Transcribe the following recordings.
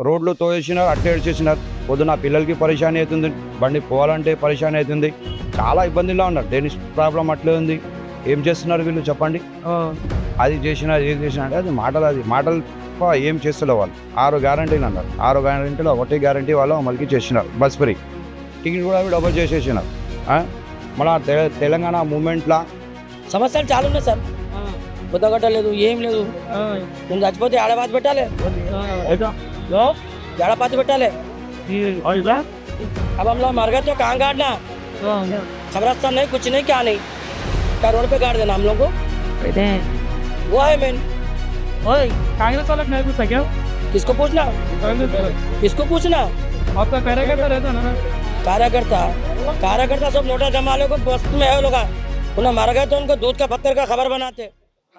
రోడ్లు తోసేసినారు అట్టేడు చేసినారు. పొద్దున పిల్లలకి పరిశాని అవుతుంది బండి పోవాలంటే పరిశాని అవుతుంది. చాలా ఇబ్బందిలో ఉన్నారు. దేని ప్రాబ్లం అట్లే ఉంది? ఏం చేస్తున్నారు వీళ్ళు? చెప్పండి. అది చేసినా ఏది చేసినా అంటే అది మాటలు అది మాటలు ఏం చేస్తలే వాళ్ళు. ఆరు గ్యారంటీలు అన్నారు. ఆరు గ్యారంటీలో ఒకటే గ్యారంటీ వాళ్ళు అమలుకి చేసినారు. Bus free. టికెట్ కూడా డబుల్ చేసేసినారు. ఆ? మన తెలంగాణ మూమెంట్లో? సమస్యలు చాలా ఉన్నాయి సార్. బుద్ధగట్టలేదు ఏం లేదు. నేను చచ్చిపోతే ఏడబాతి పెట్టాలి. जो बटा ले। अब हम लोग मर गए तो कहाँ गाड़ना? खबरस्तान नहीं कुछ नहीं क्या नहीं। क्या रोड पे गाड़ देना हम लोग को? वो है मेन ओए कांग्रेस वाला नहीं पूछा क्या किसको पूछना? किसको पूछना? आपका कार्यकर्ता रहता ना? कार्यकर्ता? कार्यकर्ता सब नोटा जमा लोग बस में है लोग। उन्हें मार गए तो उनको दूध का पत्थर का खबर बनाते।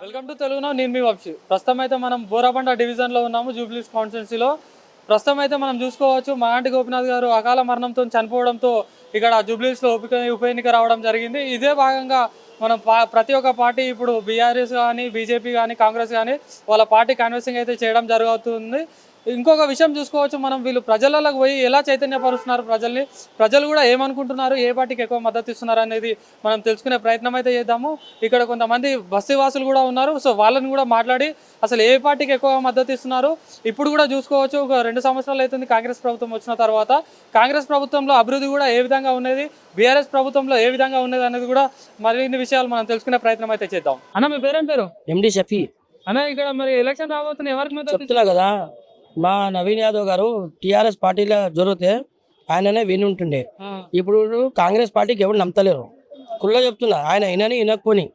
వెల్కమ్ టు తెలుగు నేను మీ వంశీ. ప్రస్తుతం అయితే మనం బోరాబండ డివిజన్లో ఉన్నాము జూబ్లీస్ కాన్స్టిట్యున్సీలో. ప్రస్తుతం అయితే మనం చూసుకోవచ్చు మరాంటి గోపినాథ్ గారు అకాల మరణంతో చనిపోవడంతో ఇక్కడ జూబ్లీస్లో ఉప ఉప ఎన్నిక రావడం జరిగింది. ఇదే భాగంగా మనం పా- ప్రతి ఒక్క పార్టీ ఇప్పుడు బీఆర్ఎస్ కానీ బీజేపీ కానీ కాంగ్రెస్ కానీ వాళ్ళ పార్టీ కన్వెన్సింగ్ అయితే చేయడం జరుగుతుంది. ఇంకొక విషయం చూసుకోవచ్చు మనం వీళ్ళు ప్రజలకు పోయి ఎలా చైతన్యపరుస్తున్నారు ప్రజల్ని? ప్రజలు కూడా ఏమనుకుంటున్నారు? ఏ పార్టీకి ఎక్కువ మద్దతు ఇస్తున్నారు అనేది మనం తెలుసుకునే ప్రయత్నం అయితే చేద్దాము. ఇక్కడ కొంతమంది బస్తీవాసులు కూడా ఉన్నారు. సో వాళ్ళని కూడా మాట్లాడి అసలు ఏ పార్టీకి ఎక్కువ మద్దతు ఇస్తున్నారు? ఇప్పుడు కూడా చూసుకోవచ్చు. ఒక రెండు సంవత్సరాలు అవుతుంది కాంగ్రెస్ ప్రభుత్వం వచ్చిన తర్వాత. కాంగ్రెస్ ప్రభుత్వంలో అభివృద్ధి కూడా ఏ విధంగా ఉన్నది? బీఆర్ఎస్ ప్రభుత్వంలో ఏ విధంగా ఉన్నది అనేది కూడా మరిన్ని విషయాలు మనం తెలుసుకునే ప్రయత్నం అయితే చేద్దాం. అన్న మీ పేరేం పేరు? ఎండి షఫీ. అన్న ఇక్కడ మరి ఎలక్షన్ రాబోతుంది ఎవరికి మద్దతు చెప్తున్నా కదా. మా నవీన్ యాదవ్ గారు టీఆర్ఎస్ పార్టీలో జరిగితే ఆయననే విని ఉంటుండే. ఇప్పుడు కాంగ్రెస్ పార్టీకి ఎవరు నమ్మతలేరు. కుళ్ళ చెప్తున్నా ఆయన వినని వినకపోని.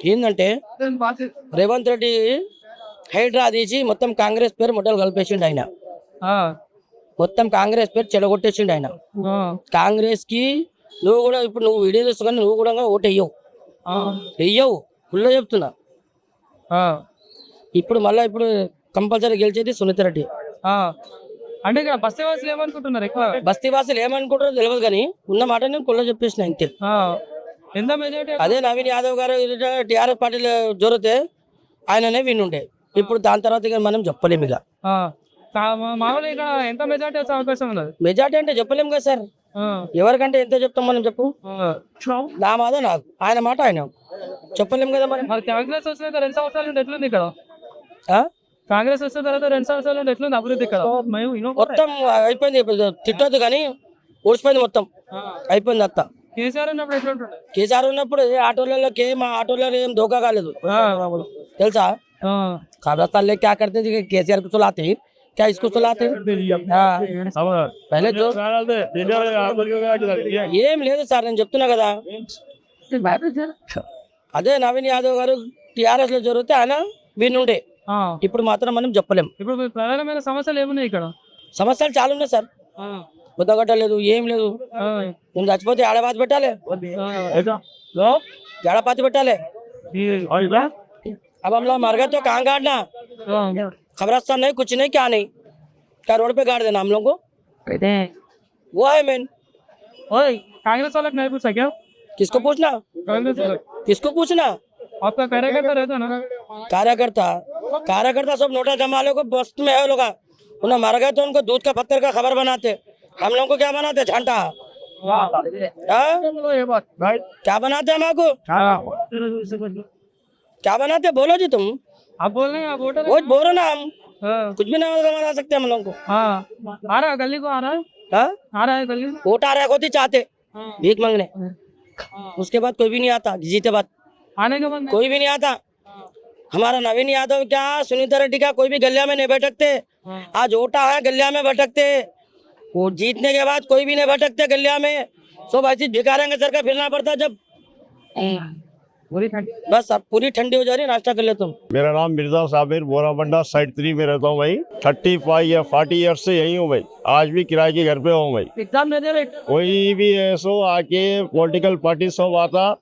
ఏంటంటే రేవంత్ రెడ్డి హైడ్రా తీసి మొత్తం కాంగ్రెస్ పేరు మొట్టలు కలిపేసిండు ఆయన. మొత్తం కాంగ్రెస్ పేరు చెడగొట్టేసిండు ఆయన. కాంగ్రెస్కి నువ్వు కూడా ఇప్పుడు నువ్వు వీడియో తీసుకొని నువ్వు కూడా ఓటు వెయ్యవు వెయ్యవు కుళ్ళ చెప్తున్నా. ఇప్పుడు మళ్ళీ ఇప్పుడు కంపల్సరీ గెలిచేది సునీత రెడ్డి. ఆ. అంటే ఇక్కడ బస్తీవాసులు ఏమనుకుంటున్నారు ఎక్కువ? బస్తీ వాసులు ఏమనుకుంటారో తెలియదు కానీ ఉన్న మాట నేను కుళ్ళ చెప్పేసిన అంతే. ఆ, ఎంత మెజారిటీ అదే నవీన్ యాదవ్ గారు టీఆర్ఎస్ పార్టీలో జోరితే ఆయననే వినుండే ఇప్పుడు దాని తర్వాత ఇక మనం చెప్పలేము ఇక. ఆ, కా- మా- మామూలుగా ఇక్కడ ఎంత మెజారిటీ వచ్చే అవకాశం ఉన్నది? మెజార్టీ అంటే చెప్పలేము కదా సార్. ఆ, ఎవరికంటే ఎంత చెప్తాం మనం చెప్పు? ఆ. నా మాట నాకు. ఆయన మాట ఆయన. చెప్పలేము కదా మనం మరి కాంగ్రెస్ వచ్చిన రెండు సంవత్సరాల నుండి ఎట్లుంది ఇక్కడ? ఆ? కాంగ్రెస్ వచ్చిన తర్వాత రెండు సంవత్సరాల నుండి ఎట్లుంది అభివృద్ధి ఇక్కడ మేము ఇన్నో- మొత్తం అయిపోయింది ఇప్పుడు తిట్టొద్దు కానీ ఊడిపోయింది మొత్తం ఆ. అయిపోయింది అత్త కేసీఆర్ ఉన్నప్పుడు ఎట్లుంటుండే కేసీఆర్ ఉన్నప్పుడు ఏ ఆటోలలోకి ఏం ఆటోలో ఏం ధోకా కాలేదు తెలుసా ఆ. खबरस्तान लेके क्या करते थे कि केसीआर को चलाते क्या इसको चलाते हाँ। पहले जो ఏం లేదు సార్ నేను చెప్తున్నా కదా అదే నవీన్ యాదవ్ గారు టిఆర్ఎస్ లో జరిగితే ఆయన వినుండే ఆ. ఇప్పుడు మాత్రం మనం చెప్పలేం ఇప్పుడు మీ ప్రధానమైన సమస్యలు ఏమున్నాయి ఇక్కడ సమస్యలు చాలా ఉన్నాయి సార్ ఆ. బుద్ధగట్టలేదు ఏం లేదు ఆ. నేను చచ్చిపోతే ఏడబాతి పెట్టాలి ఆ. ఏడపాతి పెట్టాలి अब हम लोग मर गए तो कहाँ गाड़ना ఆ. खबरस्तान नहीं कुछ नहीं क्या नहीं क्या रोड पे गाड़ देना हम लोग को वो है मेन ओए कांग्रेस वाला नहीं पूछा क्या किसको पूछना कांग्रेस वाला किसको पूछना आपका कार्यकर्ता रहता ना कार्यकर्ता कार्यकर्ता सब नोटा जमा लोग बस में है लोग। उन्हें मर गए तो उनको दूध का पत्थर का खबर बनाते। हम लोग को क्या बनाते? झंटा हाँ? क्या बनाते हम आपको? क्या बनाते? बोलो जी तुम। आप बोल रहे हैं आप वोटर वो बोलो ना हम। हाँ। कुछ भी ना बना सकते हम लोग को। हाँ। आ रहा है गली को आ रहा है? हाँ? आ रहा है गली वोट आ रहा होती चाहते। हाँ। भीख मांगने। हाँ। उसके बाद कोई भी नहीं आता जीते बाद। आने के बाद कोई भी नहीं आता। हमारा नवीन यादव क्या? सुनीता रेड्डी का कोई भी गलिया में नहीं भटकते। हाँ। आज ओटा है गलिया में भटकते। वो जीतने के बाद कोई भी नहीं भटकते गलिया में। सब ऐसी भिखारेंगे सर का फिरना पड़ता जब। पूरी ठंडी बस अब पूरी ठंडी हो जा रही है, नाश्ता कर ले तुम मेरा नाम मिर्ज़ा साबिर बोरा बोराबंडा साइड थ्री में रहता हूँ भाई। थर्टी फाइव या फोर्टी ईयर्स से यही हूँ भाई। आज भी किराए के घर पे हूँ भाई। एग्ज़ाम कोई भी ऐसो आके पॉलिटिकल पार्टी सब आता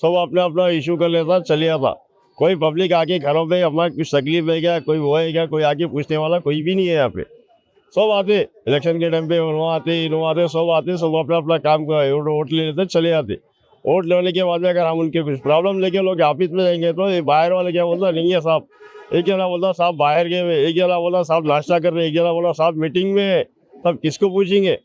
सब अपना अपना इशू कर लेता चले जाता कोई पब्लिक आके घरों पे अपना कुछ तकलीफ़ है क्या कोई वो है क्या कोई आके पूछने वाला कोई भी नहीं है यहाँ पे। सब आते इलेक्शन के टाइम पे वहाँ आते इन्हों आते सब आते सब अपना अपना काम कर वोट ले लेते चले जाते वोट लेने के बाद में अगर हम उनके कुछ प्रॉब्लम लेके लोग ऑफ़िस में जाएँगे तो ये बाहर वाले क्या बोलता नहीं है साहब। एक जना बोला साहब बाहर गए हुए एक जना बोला साहब नाश्ता कर रहे एक जना बोला साहब मीटिंग में है। तब किसको पूछेंगे?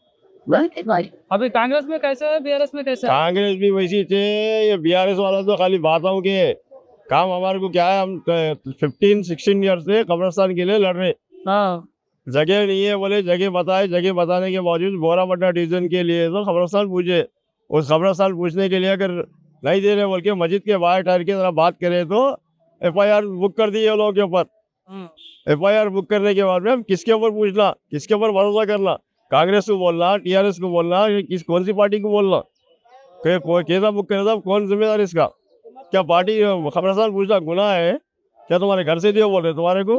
अभी कांग्रेस में कैसे है बीआरएस में कैसे कांग्रेस भी वैसी थे ये बीआरएस वाला तो खाली बातों के। काम हमारे को क्या है हम फिफ्टीन सिक्सटीन ईयर से कब्रस्तान के लिए लड़ रहे हाँ। जगह नहीं है बोले जगह बताए जगह बताने के बावजूद बोरा बोरापट्टा डिवीज़न के लिए तो खबरस्तान पूछे। उस खबरस्तान पूछने के लिए अगर नहीं दे रहे बोल के मस्जिद के बाहर ठहर के जरा बात करें तो एफआईआर बुक कर दी है लोगों के ऊपर। हम्म, एफ़ बुक करने के बाद में हम किसके ऊपर पूछना किसके ऊपर भरोसा करना? कांग्रेस को बोलना टीआरएस को बोलना किस कौन सी पार्टी को बोलना? कैसा बुक करे था कौन जिम्मेदार इसका? क्या पार्टी खबरस्तान पूछना गुना है? क्या तुम्हारे घर से दियो बोल रहे तुम्हारे को?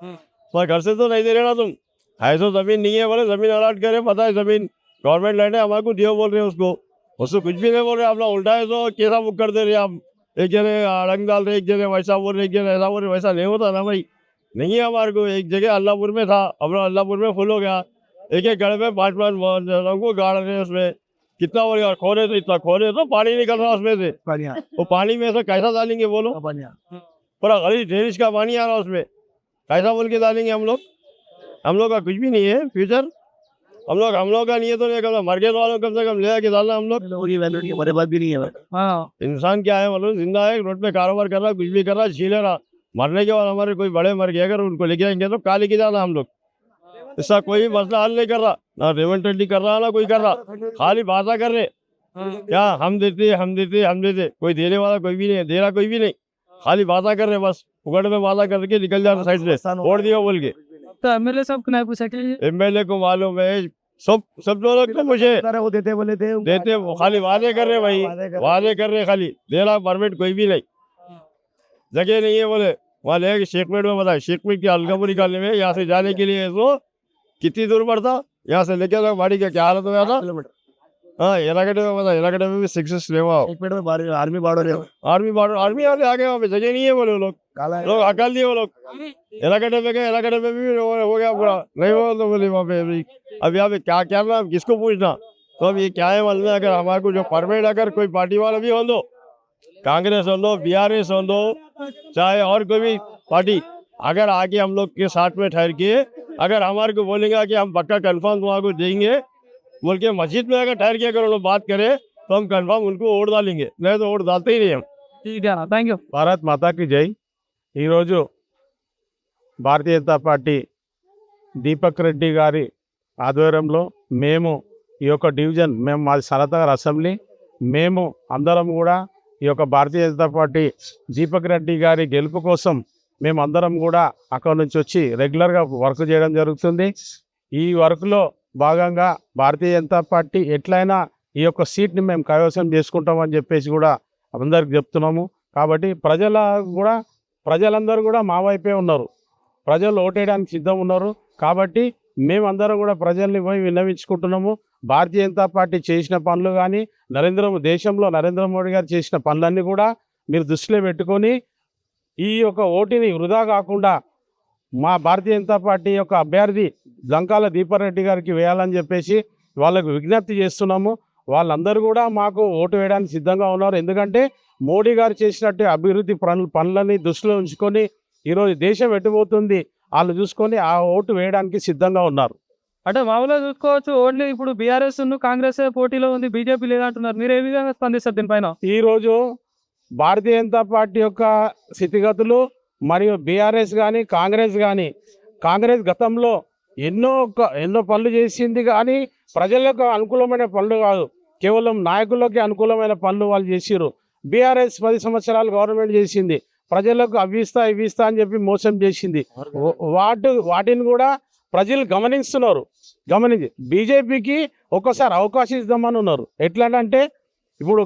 हम्म। तुम्हारे घर से तो नहीं दे रहे ना तुम। है तो ज़मीन नहीं है बोले ज़मीन अलॉट करे पता है ज़मीन। गवर्नमेंट लैंड है हमारे को दियो बोल रहे हैं उसको। उसको कुछ भी नहीं बोल रहे अपना उल्टा है तो कैसा बुक कर दे रहे आप? एक जने रंग डाल रहे एक जने वैसा बोल रहे एक जने ऐसा बोल रहे वैसा नहीं होता ना भाई। नहीं है हमारे को एक जगह अल्लाहपुर में था अपना अल्लाहपुर में फुल हो गया। एक एक गढ़ में पाँच पाँच जनों को गाड़ रहे हैं उसमें। कितना हो गया खोरे तो इतना खोरे तो पानी निकल रहा उसमें से। वो पानी में से कैसा डालेंगे बोलो पूरा गरीब ड्रेनेज का पानी आ रहा उसमें कैसा बोल के डालेंगे हम लोग? हम लोग का कुछ भी नहीं है फ्यूचर। हम लोग हम लोग का नहीं है तो नहीं करना मर गए तो वालों कम से कम ले आके डालना हम लोग। हमारे पास भी नहीं है हाँ। इंसान क्या है मतलब ज़िंदा है रोड पे कारोबार कर रहा कुछ भी कर रहा छीले रहा। मरने के बाद हमारे कोई बड़े मर गए अगर उनको लेके आएँगे तो कहा लेके जाना हम लोग। इसका कोई मसला हल नहीं कर रहा। ना रेवंत रेड्डी कर रहा ना कोई कर रहा। खाली बातें कर रहे। क्या हम देते हम देते हम देते। कोई देने वाला कोई भी नहीं है दे रहा कोई भी नहीं। खाली बातें कर रहे बस। उगड़ में वादा करके निकल जा रहा साइड से। वोट दिया बोल के। तो एमएलए साहब को पूछा कि एमएलए को मालूम है सब सब लोग तो मुझे। वो देते बोले थे देते वो खाली वादे कर रहे भाई। वादे कर रहे खाली दे रहा परमिट कोई भी नहीं। जगह नहीं है बोले। वहाँ ले शेखमेट में बताए। शेखमेट की अलगमू निकालने में यहाँ से जाने के लिए तो कितनी दूर पड़ता? यहाँ से लेके जाओ गाड़ी का क्या हालत हो गया था? हाँ एलागटे में बता एलागटे में भी सिक्सेस लेवा एक मिनट में बार- आर्मी रहे हो आर्मी बॉर्डर आर्मी वाले आ गए वहाँ पे जगह नहीं है बोले वो लोग। काला लोग हकाल दिए वो लोग। एलागटे में गए एलागटे में भी हो गया पूरा। नहीं हो तो बोले वहाँ पे अभी। अब यहाँ पे क्या क्या ना किसको पूछना? तो अब ये क्या है मालूम है अगर हमारे को जो परमिट अगर कोई पार्टी वाला भी हो दो कांग्रेस हो दो बी आर एस हो दो चाहे और कोई भी पार्टी अगर आगे हम लोग के साथ में ठहर के अगर हमारे को बोलेंगे कि हम पक्का कंफर्म तुम्हारे को देंगे बोल के मस्जिद में अगर ठहर के अगर वो लोग बात करें तो हम कंफर्म उनको वोट डालेंगे नहीं तो वोट डालते ही नहीं हम ठीक है థ్యాంక్ యూ భారత్ మాతాకి జై ఈరోజు భారతీయ జనతా పార్టీ దీపక్ రెడ్డి గారి ఆధ్వర్యంలో మేము ఈ యొక్క డివిజన్ మేము మాది సరతగర్ అసెంబ్లీ మేము అందరం కూడా ఈ యొక్క భారతీయ జనతా పార్టీ దీపక్ రెడ్డి గారి గెలుపు కోసం మేమందరం కూడా అక్కడ నుంచి వచ్చి రెగ్యులర్గా వర్క్ చేయడం జరుగుతుంది. ఈ వర్క్లో భాగంగా భారతీయ జనతా పార్టీ ఎట్లయినా ఈ యొక్క సీట్ని మేము కైవసం చేసుకుంటామని చెప్పేసి కూడా అందరికి చెప్తున్నాము. కాబట్టి ప్రజల కూడా ప్రజలందరూ కూడా మా వైపే ఉన్నారు. ప్రజలు ఓటేయడానికి సిద్ధం ఉన్నారు. కాబట్టి మేమందరం కూడా ప్రజల్ని పోయి విన్నవించుకుంటున్నాము. భారతీయ జనతా పార్టీ చేసిన పనులు కానీ నరేంద్ర దేశంలో నరేంద్ర మోడీ గారు చేసిన పనులన్నీ కూడా మీరు దృష్టిలో పెట్టుకొని ఈ యొక్క ఓటుని వృధా కాకుండా మా భారతీయ జనతా పార్టీ యొక్క అభ్యర్థి లంకాల దీపారెడ్డి గారికి వేయాలని చెప్పేసి వాళ్ళకు విజ్ఞప్తి చేస్తున్నాము. వాళ్ళందరూ కూడా మాకు ఓటు వేయడానికి సిద్ధంగా ఉన్నారు. ఎందుకంటే మోడీ గారు చేసినట్టు అభివృద్ధి పనులు పనులని దృష్టిలో ఉంచుకొని ఈరోజు దేశం ఎట్టుపోతుంది వాళ్ళు చూసుకొని ఆ ఓటు వేయడానికి సిద్ధంగా ఉన్నారు. అంటే మామూలుగా చూసుకోవచ్చు ఓన్లీ ఇప్పుడు బీఆర్ఎస్ కాంగ్రెస్ పోటీలో ఉంది బీజేపీ లేదంటున్నారు. మీరు ఏ విధంగా స్పందిస్తారు దీనిపైన? ఈరోజు భారతీయ జనతా పార్టీ యొక్క స్థితిగతులు మరియు బీఆర్ఎస్ కానీ కాంగ్రెస్ కానీ కాంగ్రెస్ గతంలో ఎన్నో ఎన్నో పనులు చేసింది కానీ ప్రజలకు అనుకూలమైన పనులు కాదు. కేవలం నాయకులకి అనుకూలమైన పనులు వాళ్ళు చేసిర్రు. బీఆర్ఎస్ పది సంవత్సరాలు గవర్నమెంట్ చేసింది. ప్రజలకు అవి ఇస్తా ఇవి ఇస్తా అని చెప్పి మోసం చేసింది. వాటి వాటిని కూడా ప్రజలు గమనిస్తున్నారు. గమనించి బీజేపీకి ఒక్కసారి అవకాశం ఇద్దామని ఉన్నారు. ఎట్లా అంటే ఇప్పుడు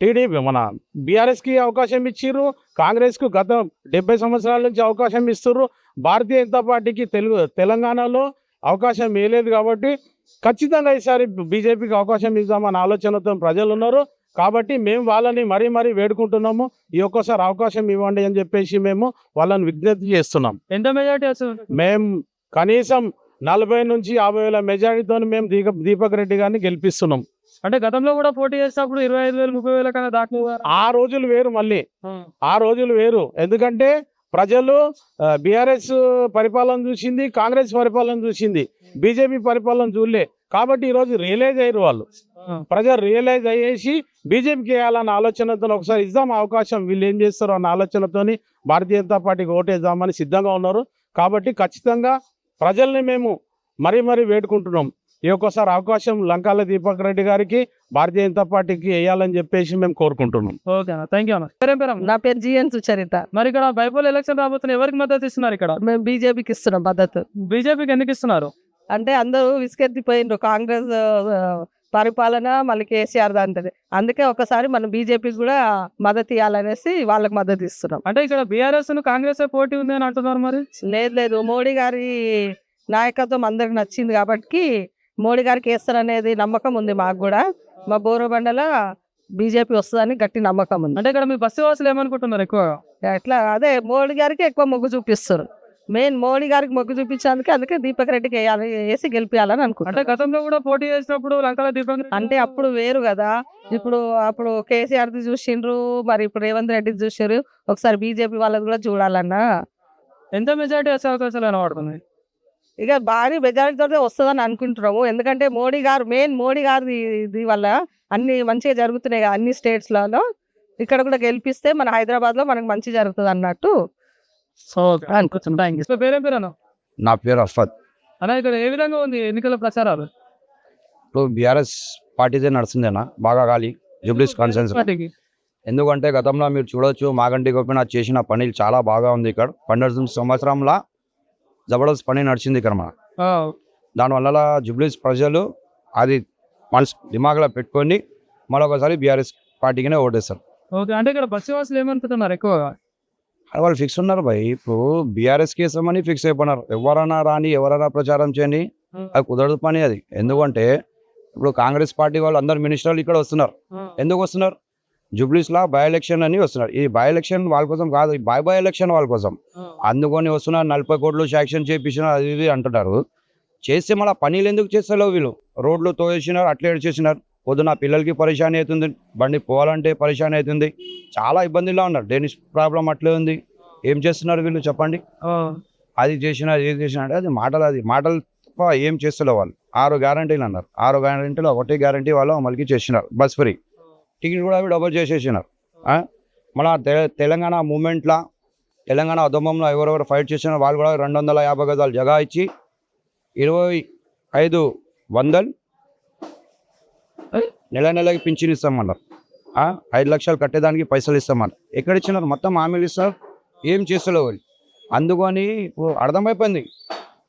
టీడీపీ మన బీఆర్ఎస్కి అవకాశం ఇచ్చిర్రు కాంగ్రెస్కు గత డెబ్బై సంవత్సరాల నుంచి అవకాశం ఇస్తుర్రు భారతీయ జనతా పార్టీకి తెలుగు తెలంగాణలో అవకాశం వేయలేదు కాబట్టి ఖచ్చితంగా ఈసారి బీజేపీకి అవకాశం ఇద్దామన్న ఆలోచనతో ప్రజలు ఉన్నారు. కాబట్టి మేము వాళ్ళని మరీ మరీ వేడుకుంటున్నాము ఈ ఒక్కసారి అవకాశం ఇవ్వండి అని చెప్పేసి మేము వాళ్ళని విజ్ఞప్తి చేస్తున్నాం. ఎంత మెజార్టీ వస్తుంది? మేము కనీసం నలభై నుంచి యాభై వేల మెజారిటీతో మేము దీప దీపక్ రెడ్డి గారిని గెలిపిస్తున్నాం. అంటే గతంలో కూడా పోటీ చేసినప్పుడు ఇరవై ఐదు వేలు ముప్పై వేల కన్నా దాకా ఆ రోజులు వేరు మళ్ళీ. ఆ. రోజులు వేరు. ఎందుకంటే ప్రజలు బీఆర్ఎస్ పరిపాలన చూసింది కాంగ్రెస్ పరిపాలన చూసింది బీజేపీ పరిపాలన చూడలే. కాబట్టి ఈరోజు రియలైజ్ అయ్యారు వాళ్ళు. ప్రజలు రియలైజ్ అయ్యేసి బీజేపీకి వేయాలన్న ఆలోచనతో ఒకసారి ఇద్దాం అవకాశం వీళ్ళు ఏం చేస్తారో అన్న ఆలోచనతోని భారతీయ జనతా పార్టీకి ఓటేద్దామని సిద్ధంగా ఉన్నారు. కాబట్టి ఖచ్చితంగా ప్రజల్ని మేము మరీ మరీ వేడుకుంటున్నాం. ఈ ఒక్కసారి అవకాశం లంకాల దీపక్ రెడ్డి గారికి భారతీయ జనతా పార్టీకి వేయాలని చెప్పేసి మేము కోరుకుంటున్నాం. ఓకే అన్న థ్యాంక్ యూ అన్న. పేరేం పేరు నా పేరు జిఎన్ సుచరిత. మరి ఇక్కడ బైపోల్ ఎలక్షన్ రాబోతున్న ఎవరికి మద్దతు ఇస్తున్నారు ఇక్కడ? మేము బీజేపీకి ఇస్తున్నాం మద్దతు. బీజేపీకి ఎందుకు ఇస్తున్నారు? అంటే అందరూ విసుకెత్తిపోయినరు కాంగ్రెస్ పరిపాలన మళ్ళీ కేసీఆర్ అంటది అందుకే ఒకసారి మనం బీజేపీకి కూడా మద్దతు ఇవ్వాలనేసి వాళ్ళకి మద్దతు ఇస్తున్నాం. అంటే ఇక్కడ బీఆర్ఎస్ కాంగ్రెస్ పోటీ ఉంది అని అంటున్నారు మరి? లేదు లేదు. మోడీ గారి నాయకత్వం అందరికి నచ్చింది కాబట్టి మోడీ గారికి వేస్తారనేది నమ్మకం ఉంది మాకు కూడా. మా బోరబండల బీజేపీ వస్తుందని గట్టి నమ్మకం ఉంది. అంటే ఇక్కడ మీ బస్సు వాసులు ఏమనుకుంటున్నారు ఎక్కువగా? ఎట్లా అదే మోడీ గారికి ఎక్కువ మొగ్గు చూపిస్తారు. మెయిన్ మోడీ గారికి మొగ్గు చూపించేందుకే అందుకే దీపక్ రెడ్డికి వేయాలి వేసి గెలిపించాలని అంటే అనుకుంటా గతంలో కూడా పోటీ చేసినప్పుడు లంకల దీపం అంటే అప్పుడు వేరు కదా. ఇప్పుడు అప్పుడు కేసీఆర్ ది చూసిండ్రు మరి ఇప్పుడు రేవంత్ రెడ్డి చూసారు ఒకసారి బీజేపీ వాళ్ళది కూడా చూడాలన్నా. ఎంత మెజారిటీ వచ్చే అవకాశాలు కనబడుతున్నాయి? ఇక భారీ మెజారిటీతో వస్తుందని అనుకుంటున్నాము. ఎందుకంటే మోడీ గారు మెయిన్ మోడీ గారి ఇది వల్ల అన్ని మంచిగా జరుగుతున్నాయి అన్ని స్టేట్స్లలో. ఇక్కడ కూడా గెలిపిస్తే మన హైదరాబాద్లో మనకు మంచి జరుగుతుంది అన్నట్టు. సో పేరేం పేరు అన్న? నా పేరు అఫ్ఫద్ అన్న ఇక్కడ ఏ విధంగా ఉంది ఎన్నికల ప్రచారాలు? ఇప్పుడు బీఆర్ఎస్ పార్టీదే నడుస్తుందేనా బాగా గాలి జూబ్లీస్ కాన్సెన్స్. పార్టీకి. ఎందుకంటే గతంలో మీరు చూడొచ్చు మాగంటి గోపినాథ్ చేసిన పని చాలా బాగా ఉంది ఇక్కడ. పన్నెండు సంవత్సరంలో జబర్దస్త్ పని నడిచింది ఇక్కడ మన దానివల్ల జూబ్లీస్ ప్రజలు అది మనసు దిమాగ్లో పెట్టుకొని మరొకసారి బీఆర్ఎస్ పార్టీకినే ఓటేస్తారు. ఓకే అంటే ఇక్కడ బస్సు వాసులు ఏమనుకుంటున్నారు ఎక్కువగా వాళ్ళు ఫిక్స్ ఉన్నారు భయ్. ఇప్పుడు బీఆర్ఎస్ కేసమని ఫిక్స్ అయిపోయినారు. ఎవరైనా రాని ఎవరైనా ప్రచారం చేయని Hmm. అది కుదరదు పని అది. ఎందుకంటే ఇప్పుడు కాంగ్రెస్ పార్టీ వాళ్ళు అందరు మినిస్టర్లు ఇక్కడ వస్తున్నారు. ఎందుకు వస్తున్నారు? జూబ్లీస్లో బై ఎలక్షన్ అని వస్తున్నారు. ఈ బై ఎలక్షన్ వాళ్ళ కోసం కాదు ఈ బై బై ఎలక్షన్ వాళ్ళ కోసం. అందుకొని వస్తున్నారు నలభై కోట్లు శాంక్షన్ చేయించినారు అది ఇది అంటున్నారు. చేస్తే మళ్ళీ పనులు ఎందుకు చేస్తారో వీళ్ళు? రోడ్లు తోసేసినారు అట్లే చేసినారు పొద్దున పిల్లలకి పరిశాని అవుతుంది బండి పోవాలంటే పరిశాని అవుతుంది. చాలా ఇబ్బందిలో ఉన్నారు. డెనిస్ ప్రాబ్లం అట్లే ఉంది. ఏం చేస్తున్నారు వీళ్ళు చెప్పండి? అది చేసినా ఇది చేసినా అంటే అది మాటలు అది మాటలు తప్ప ఏం చేస్తలే వాళ్ళు. ఆరు గ్యారంటీలు అన్నారు. ఆరు గ్యారంటీలు ఒకటే గ్యారంటీ వాళ్ళు అమలుకి చేసినారు. Bus free. టికెట్ కూడా అవి చేసేసినారు. మన తె తెలంగాణ మూమెంట్లో తెలంగాణ ఉద్యమంలో ఎవరెవరు ఫైట్ చేసిన వాళ్ళు కూడా రెండు వందల యాభై గజాలు జగా ఇచ్చి ఇరవై ఐదు వందలు నెల నెలకి పింఛన్ ఇస్తామన్నారు. ఐదు లక్షలు కట్టేదానికి పైసలు ఇస్తామన్నారు. ఎక్కడ ఇచ్చినారు? మొత్తం హామీలు ఇస్తారు. ఏం చేస్తలేవు వాళ్ళు. అందుకని ఇప్పుడు అర్థమైపోయింది.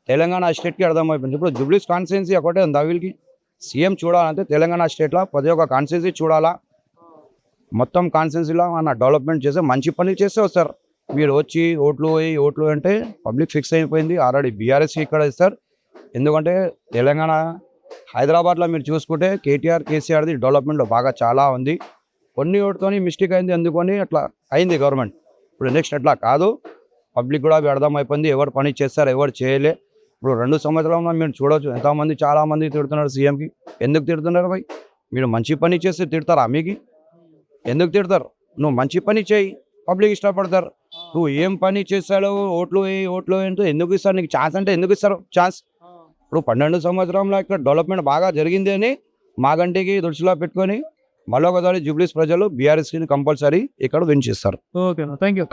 తెలంగాణ స్టేట్కి అర్థమైపోయింది. ఇప్పుడు జూబ్లీస్ కాన్స్టిట్యున్సీ ఒకటే ఉంది వీళ్ళకి. సీఎం చూడాలంటే తెలంగాణ స్టేట్లో ప్రతి ఒక్క కాన్స్టిట్యున్సీ చూడాలా? మొత్తం కాన్స్టిట్యున్సీలో మన డెవలప్మెంట్ చేస్తే మంచి పనులు చేస్తే వస్తారు మీరు వచ్చి ఓట్లు పోయి ఓట్లు అంటే పబ్లిక్ ఫిక్స్ అయిపోయింది. ఆల్రెడీ బీఆర్ఎస్ ఇక్కడ ఇస్తారు. ఎందుకంటే తెలంగాణ హైదరాబాద్లో మీరు చూసుకుంటే కేటీఆర్ కేసీఆర్ది డెవలప్మెంట్లో బాగా చాలా ఉంది. కొన్ని ఓటుతోని మిస్టేక్ అయింది అందుకొని అట్లా అయింది గవర్నమెంట్ ఇప్పుడు నెక్స్ట్ అట్లా కాదు. పబ్లిక్ కూడా అర్థమైపోయింది ఎవరు పని చేస్తారు ఎవరు చేయలే. ఇప్పుడు రెండు సంవత్సరాలు మీరు చూడవచ్చు ఎంతమంది చాలామంది తిడుతున్నారు సీఎంకి. ఎందుకు తిడుతున్నారు భయ్ మీరు మంచి పని చేస్తే తిడతారా మీకు? ఎందుకు తిడతారు? నువ్వు మంచి పని చేయి. పబ్లిక్ ఇష్టపడతారు. నువ్వు ఏం పని చేస్తాడో ఓట్లు వేయి ఓట్లు ఏంటో ఎందుకు ఇస్తారు? నీకు ఛాన్స్ అంటే ఎందుకు ఇస్తారు? ఛాన్స్? ఇప్పుడు పన్నెండు సంవత్సరంలో ఇక్కడ డెవలప్మెంట్ బాగా జరిగింది అని మాగంటికి దృష్టిలో పెట్టుకొని మళ్ళీ ఒకసారి జూబ్లీస్ ప్రజలు బీఆర్ఎస్కి కంపల్సరీ ఇక్కడ విన్ చేస్తారు. Okay thank you